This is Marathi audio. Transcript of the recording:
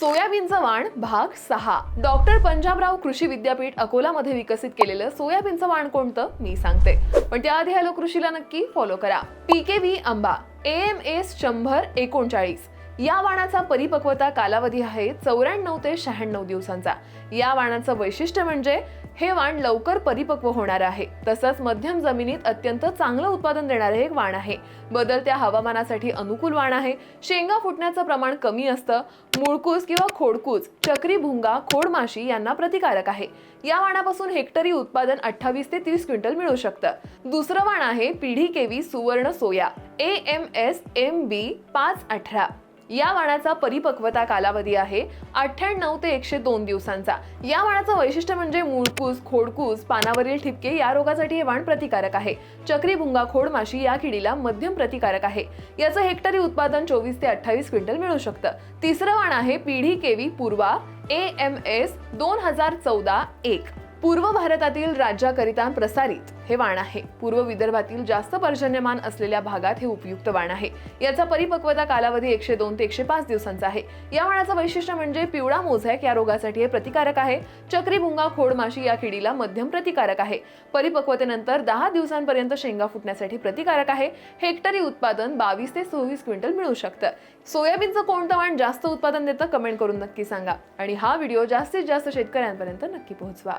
सोयाबीनचं वाण भाग सहा. डॉक्टर पंजाबराव कृषी विद्यापीठ अकोलामध्ये विकसित केलेलं सोयाबीनचं वाण कोणतं मी सांगते. पण त्याआधी हॅलो कृषीला नक्की फॉलो करा. पीके व्ही आंबा एम एस शंभर एकोणचाळीस. या वाणाचा परिपक्वता कालावधी आहे चौऱ्याण्णव ते शहाण्णव दिवसांचा. या वाणाचं वैशिष्ट्य म्हणजे हे वाण लवकर परिपक्व होणार आहे. तसंच मध्यम जमिनीत अत्यंत चांगलं उत्पादन देणारे एक वाण आहे. बदलत्या हवामानासाठी अनुकूल वाण आहे. शेंगा फुटण्याचं प्रमाण कमी असतं. मुळकूस किंवा खोडकूस चक्री भुंगा खोडमाशी यांना प्रतिकारक आहे. या वाणापासून हेक्टरी उत्पादन अठ्ठावीस ते तीस क्विंटल मिळू शकतं. दुसरं वाण आहे पिढी केवी सुवर्ण सोया. A M S M B पाच अठरा. या वाणाचा परिपक्वता कालावधी आहे अठ्ठ्याण्णव ते एकशे दोन दिवसांचा. या वाणाचं वैशिष्ट्य म्हणजे मुळकूस खोडकूस पानावरील ठिपके या रोगासाठी हे वाण प्रतिकारक आहे. चक्री भुंगा खोडमाशी या किडीला मध्यम प्रतिकारक आहे. याचं हेक्टरी उत्पादन चोवीस ते अठ्ठावीस क्विंटल मिळू शकतं. तिसरं वाण आहे पिढी केवी पूर्वा ए एम एस दोन हजार चौदा एक. पूर्व भारतातील राज्याकरिता प्रसारित हे वाण आहे. पूर्व विदर्भातील जास्त पर्जन्यमान असलेल्या भागात हे उपयुक्त वाण आहे. याचा परिपक्वता कालावधी एकशे दोन ते एकशे पाच दिवसांचा आहे. या वाणाचं वैशिष्ट्य म्हणजे पिवळा मोझॅक या रोगासाठी हे प्रतिकारक आहे. चक्री भुंगा खोडमाशी या किडीला मध्यम प्रतिकारक आहे. परिपक्वतेनंतर दहा दिवसांपर्यंत शेंगा फुटण्यासाठी प्रतिकारक आहे. हेक्टरी उत्पादन बावीस ते सव्वीस क्विंटल मिळू शकतं. सोयाबीनचं कोणतं वाण जास्त उत्पादन देतं? कमेंट करून नक्की सांगा. आणि हा व्हिडिओ जास्तीत जास्त शेतकऱ्यांपर्यंत नक्की पोहोचवा.